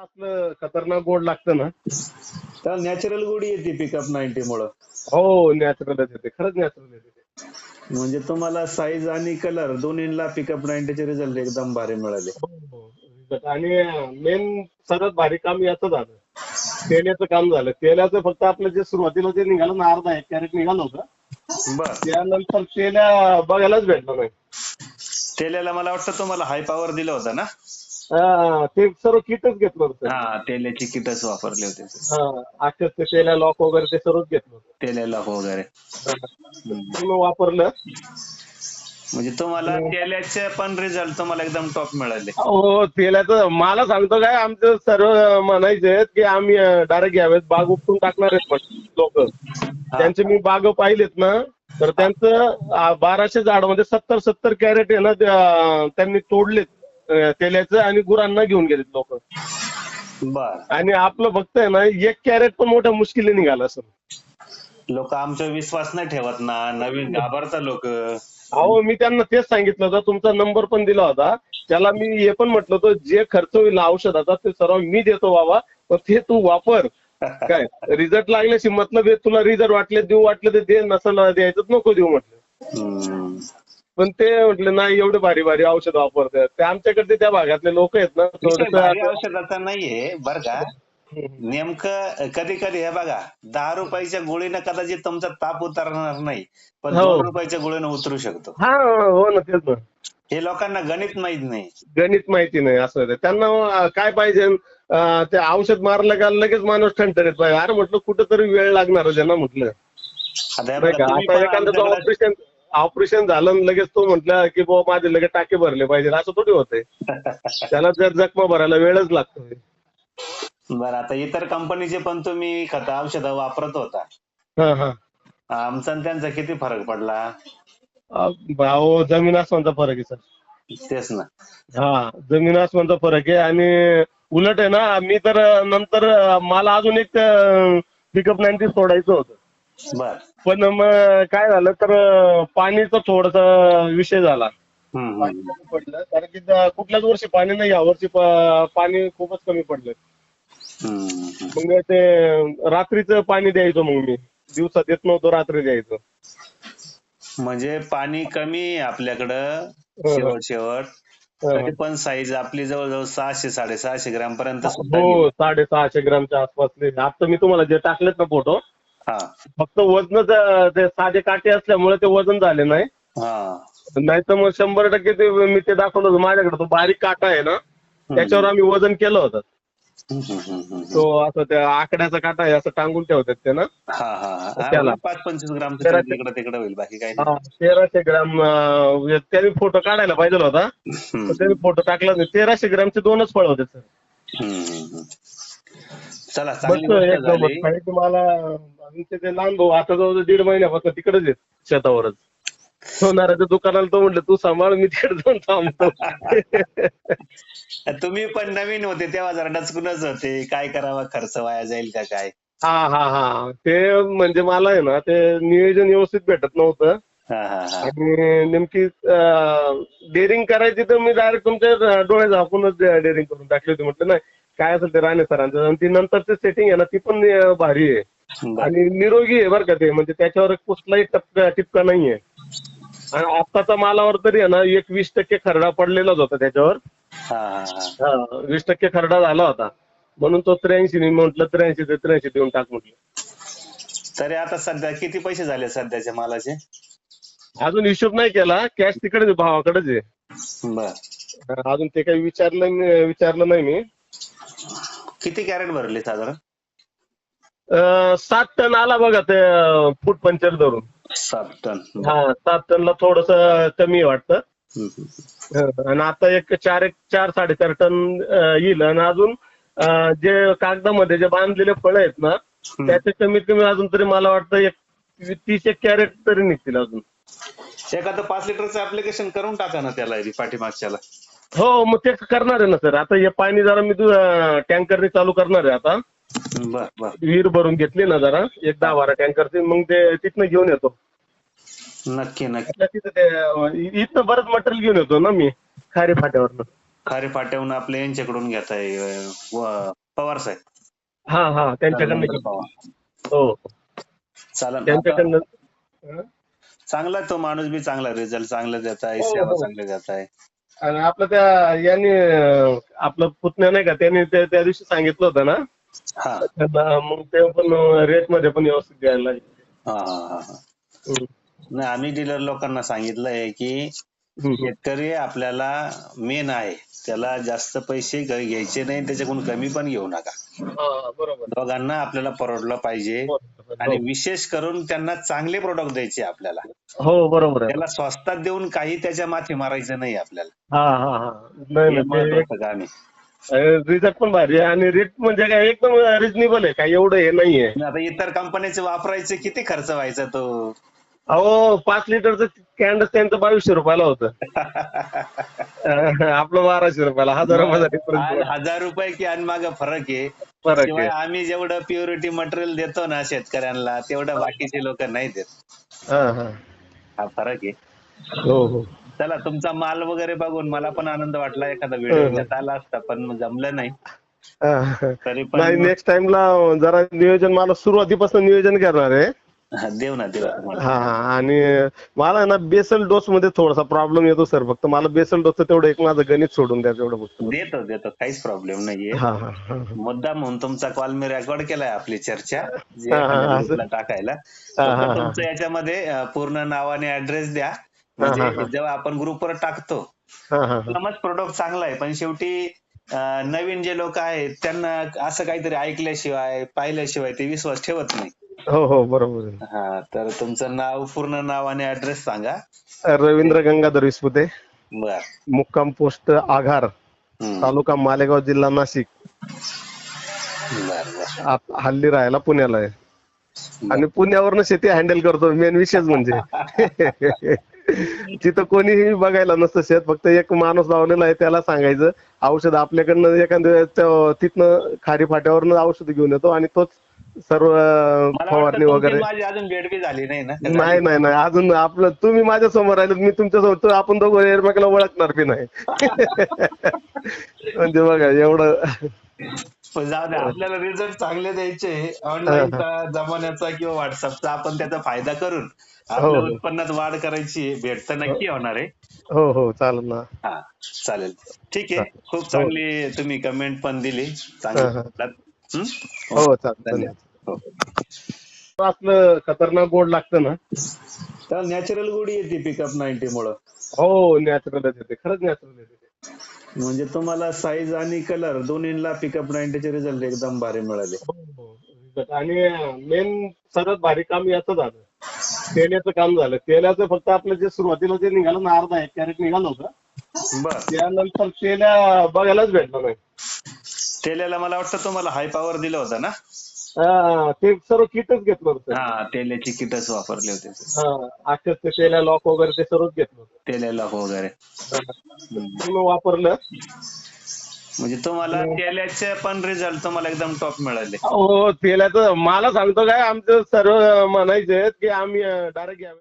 असलं खतरनाक गोड लागतं ना? तर नॅचरल गोडी येते पिकअप नाईन्टी मुळे. हो नॅचरलच येते. खरंच नॅचरल येते. ते. म्हणजे तुम्हाला साईज आणि कलर दोन्हीला पिकअप नाईन्टीचे रिझल्ट एकदम भारी मिळाले. हो. आणि मेन सर्वात भारी काम याचं झालं. तेल्याचं काम झालं. तेलाचं फक्त आपलं जे सुरुवातीला जे निघालं ना अर्धा एक कॅरेट निघालं होतं. बर. त्यानंतर तेल्या बघायलाच भेटलं नाही. तेल्याला मला वाटतं तुम्हाला हाय पॉवर दिलं होतं ना? हा, ते सर्व किटच घेतलं होतं. हा तेल्याची किटच वापरले होते. हा अक्षरशः ते लॉक वगैरे ते सर्वच घेतलं होतं. तेल्याला वगैरे. पूर्ण वापरलं. म्हणजे तुम्हाला तेल्याचे पण रिझल्ट तुम्हाला एकदम टॉप मिळाले. हो तेल्याचं मला सांगतो काय आमचे सर्व म्हणायचे की आम्ही डायरेक्ट घ्यावेत. बाग उपटून टाकणार आहेत लोक. त्यांचे मी बाग पाहिलेत ना तर त्यांचं बाराशे झाडामध्ये सत्तर सत्तर कॅरेट आहे ना ते, अं, त्यांनी तोडलेत. अं, तेल्याचं आणि गुरांना घेऊन गेलेत लोक. बर. आणि आपलं फक्त आहे ना एक कॅरेट पण मोठ्या मुश्किली निघालं असं लोक आमचा विश्वास नाही ठेवत ना नवीन घाबरता लोक. अहो मी त्यांना तेच सांगितलं होतं तुमचा नंबर पण दिला होता. त्याला मी हे पण म्हटलं होतं जे खर्च होईल औषधाचा ते सर्व मी देतो बाबा पण ते तू वापर. काय रिझल्ट लागल्याशी मतलब आहे तुला रिझल्ट वाटले देऊ वाटले तर दे नसेल द्यायचं तर नको देऊ म्हटलं. पण ते म्हटलं नाही एवढे भारी भारी औषध वापरतात. ते आमच्याकडे त्या भागातले लोक आहेत ना भारी थोडस औषधाचा नाहीये बर का. नेमकं कधी कधी हे बघा दहा रुपयाच्या गोळीनं कदाचित तुमचा ताप उतरणार नाही पण हो. दोन रुपयाच्या गोळीनं उतरू शकतो. हा हो ना तेच ना. हे लोकांना गणित माहीत नाही. गणित माहिती नाही असं. त्यांना अं, काय पाहिजे? अं, ते औषध मारलं का लगेच माणूस ठणठणीत पाहिजे. अरे म्हटलं कुठेतरी वेळ लागणार आहे ना म्हटलं. आता हे नाही बघा, का? तुम्ही आता पण एखाद्याचं आमच्याकडे- ऑपरेशन ऑपरेशन झालं आणि लगेच तो म्हटलं की बाबा माझे लगेच टाके भरले पाहिजे असं थोडी होतंय. त्याला जर जखमा भरायला वेळच लागतोय. बरं आता इतर कंपनीचे पण तुम्ही खत औषधं वापरत होता. हा हा. आमचा आणि त्यांचा किती फरक पडला? अहो जमीन आसमानचा फरक आहे सर. तेच ना. हा जमीन आसमानचा फरक आहे आणि उलट आहे ना मी तर नंतर मला अजून एक पिकअप नाईन्टी सोडायचं होतं. बर पण मग काय झालं तर पाणीचा थोडासा विषय झाला हम्म, पाणी हम्म. कमी पडलं कारण की कुठल्याच वर्षी पाणी नाही यावर्षी प- पाणी खूपच कमी पडलं हम्म, हम्म. मग ते रात्रीचं पाणी द्यायचो मग मी दिवसात येत नव्हतं रात्री द्यायचं म्हणजे पाणी कमी आहे आपल्याकडं हो. शेवट शेवट हो. तरी पण साईज आपली जवळजवळ सहाशे साडेसहाशे ग्राम पर्यंत सुद्धा गेली. हो साडेसहाशे ग्रामच्या आसपास आता मी तुम्हाला जे टाकलेत ना फोटो हा. फक्त वजन ते साधे काटे असल्यामुळे ते वजन झाले नाही. हा. नाही तर मग शंभर टक्के ते मी ते दाखवलं होतं माझ्याकडे तो बारीक काटा आहे ना त्याच्यावर आम्ही वजन केलं होतं. तो असं त्या आकड्याचा काटा आहे असं टांगून ठेवतात ते ना. हा हा हा. त्याला. पाच पंचवीस ग्राम तिकडे तिकडे होईल बाकी तेराशे ग्राम त्याने फोटो काढायला पाहिजे होता. त्याने फोटो टाकला नाही तेराशे ग्रामचे दोनच फळ होते सर. चला चांगली गोष्ट झाली. आणि तुम्हाला आमचे ते लहान भाऊ आता जवळ दीड महिन्यापासून तिकडेच आहेत शेतावरच. सोनाराच्या दुकानाला तो म्हटलं तू सांभाळ मी तिकडे जाऊन थांबतो. तुम्ही पण नवीन होते तेव्हा जरा डचकूनच होते. काय करावं खर्च वाया जाईल का काय? हा हा हा. ते म्हणजे मला आहे ना ते नियोजन व्यवस्थित भेटत नव्हतं. हा हा हा. आणि नेमकी डेअरिंग करायची तर मी डायरेक्ट तुमच्या डोळे झाकूनच डेअरिंग करून टाकली होती. म्हटलं नाही काय असेल ते राणे सरांचं. आणि ती नंतरची सेटिंग आहे ना ती पण भारी आहे. आणि निरोगी आहे बरं का ते. म्हणजे त्याच्यावर कुठलाही टपका टिपका नाहीये. आणि आत्ताचा मालावर तरी आहे ना एक वीस टक्के खरडा पडलेलाच होता त्याच्यावर. वीस टक्के खरडा झाला होता. म्हणून तो त्र्याऐंशी मी म्हटलं त्र्याऐंशी ते त्र्याऐंशी देऊन टाक म्हटलं. तरी आता सध्या किती पैसे झाले सध्याच्या मालाचे? अजून हिशोब नाही केला. कॅश तिकडेच भावाकडेच आहे. अजून ते काही विचारलं विचारलं नाही मी. किती कॅरेट भरले साधारण? अं, सात टन आला बघा ते फूट पंचर धरून. सात टन. हा सात टनला थोडस कमी वाटतं. हम्म, हम्म. हं, आणि आता एक चार एक चार साडेचार टन अं, येईल. आणि अजून अं, जे कागदामध्ये जे बांधलेले फळ आहेत ना त्याचे कमीत कमी अजून तरी मला वाटतं एक तीस एक कॅरेट तरी निघतील अजून. एखादं पाच लिटरचं ऍप्लिकेशन करून टाका ना त्याला पाठीमागच्याला. हो मग ते करणार आहे ना सर. आता हे पाणी जरा मी टँकरने चालू करणार आहे आता. बर बर. विहीर भरून घेतली ना जरा एक दहा बारा टँकरची मग ते तिथनं घेऊन येतो. नक्की नक्की. आपल्या तिथं ते अं, इथनं बरंच मटेरियल घेऊन येतो ना मी खारी फाट्यावरनं. खारे फाट्याहून आपले यांच्याकडून घेताय पवार साहेब. हा हा त्यांच्याकडनं पवार. हो. चालेल त्यांच्याकडनं हं? चांगला आहे तो माणूस बी चांगला रिझल्ट चांगला देत आहे हो, सेवा हो. चांगली देत आहे आणि आपलं त्या यांनी आपलं पुतण्या नाही का त्यांनी त्या दिवशी सांगितलं होतं ना? हा. त्यांना मग ते पण रेटमध्ये पण व्यवस्थित द्यायला लागले. हा हा हा. नाही आम्ही डीलर लोकांना सांगितलंय की. शेतकरी आपल्याला मेन आहे. त्याला जास्त पैसे घ्यायचे नाही त्याच्याकडून कमी पण घेऊ नका. बरोबर. दोघांना आपल्याला परवडलं पाहिजे. आणि विशेष करून त्यांना चांगले प्रोडक्ट द्यायचे आपल्याला. हो बरोबर त्याला स्वस्तात देऊन काही त्याच्या माथी मारायचं नाही आपल्याला. हा हा हा. नाही नाही ते महत्वाचं काम आहे रिझल्ट पण भारी आहे. आणि रेट म्हणजे काय एकदम रिजनेबल आहे. काय एवढं हे नाहीये. आणि आता इतर कंपन्याचे वापरायचे किती खर्च व्हायचा तो? अहो पाच लिटरचं कॅन्ड त्यांचं बावीसशे रुपयाला होतं. अं, आपलं बाराशे रुपयाला हजार रुपयाचा आज डिफरन्स हजार रुपये की आणि माग फरक आहे. फरक शिवाय आहे. आम्ही जेवढं प्युरिटी मटेरियल देतो ना शेतकऱ्यांना तेवढं बाकीचे लोक नाही देत. हा हा. हा फरक आहे. हो हो. चला तुमचा माल वगैरे बघून मला पण आनंद वाटला एखादा व्हिडिओ घेता आला असता पण जमलं नाही. हा. तरी नाही पण नेक्स्ट टाइमला जरा नियोजन मला सुरुवातीपासून नियोजन करणार आहे. हा, देऊ ना. हा हा आणि मला ना बेसल डोस मध्ये थोडासा प्रॉब्लेम येतो सर फक्त मला बेसल डोसचं तेवढं एक माझं गणित सोडून द्या तेवढं फक्त देतो देतो. काहीच प्रॉब्लेम नाहीये. हा हा हा. मुद्दा म्हणून तुमचा कॉल मी रेकॉर्ड केलाय आपली चर्चा हा, हा, टाकायला. हा, हा, हा. तुमचं याच्यामध्ये पूर्ण नाव आणि ऍड्रेस द्या. हा, हा. म्हणजे जेव्हा आपण ग्रुपवर टाकतो समज प्रोडक्ट चांगला आहे. पण शेवटी नवीन जे लोक आहेत त्यांना असं काहीतरी ऐकल्याशिवाय पाहिल्याशिवाय ते विश्वास ठेवत नाही. हो हो बरोबर. हा तर तुमचं नाव पूर्ण नाव आणि ऍड्रेस सांगा. रवींद्र गंगाधर विस्पुते बर. मुक्काम पोस्ट आघार. तालुका मालेगाव जिल्हा नाशिक. हल्ली राहायला पुण्याला आहे. आणि पुण्यावरनं शेती हँडल करतो मेन विषयच म्हणजे. तिथं कोणीही बघायला नसतं शेत फक्त एक माणूस लावलेला आहे त्याला सांगायचं औषध आपल्याकडनं एखाद्या तिथनं खारी फाट्यावरनं औषध घेऊन येतो आणि तोच सर्व फवारणी वगैरे. माझी अजून भेट बी झाली नाही ना. नाही नाही नाही अजून आपलं तुम्ही माझ्यासमोर राहिले मी तुमच्यासमोर आपण दोघं एकमेकाला ओळखणार बी नाही. म्हणजे बघा एवढं. पण जाऊ दे आपल्याला रिझल्ट चांगले द्यायचे ऑनलाईनचा जमान्याचा किंवा व्हॉट्सअपचा आपण त्याचा फायदा करून आपल्या हो. उत्पन्नात वाढ करायची भेट तर नक्की होणार आहे. हो हो. चालेल ना. हा चालेल. ठीक आहे. खूप चांगली तुम्ही कमेंट पण दिली. चांगली हा, हा. हं? हो चालेल. धन्यवाद. हो. असलं खतरनाक गोड लागतं ना? तर नॅचरल गोडी येते पिकअप नाईन्टी मुळे. हो नॅचरलच येते. खरंच नॅचरल येते. म्हणजे तुम्हाला साईज आणि कलर दोन्हीला पिकअप नाईन्टीचे रिझल्ट एकदम भारी मिळाले. हो, हो. आणि मेन सर्वात भारी काम याचं झालं. तेल्याचं काम झालं. तेल्याचं फक्त आपलं जे सुरुवातीला जे निघालं ना अर्धा एक कॅरेट निघालं होतं. त्यानंतर तेल्या बघायलाच भेटलं नाही. तेल्याला मला वाटतं तुम्हाला हाय पॉवर दिलं होतं ना? हा, ते सर्व किटच घेतलं होतं हा तेल्याची किटच वापरले होते. हा अक्षर ते तेल्या लॉक वगैरे ते सर्वच घेतलं होतं. तेल्याला वगैरे. ते मग वापरलं? म्हणजे तुम्हाला तेल्याचे पण रिझल्ट तुम्हाला एकदम टॉप मिळाले. हो तेल्याचं मला सांगतो काय आमचं सर्व म्हणायचे की आम्ही डायरेक्ट घ्यावे.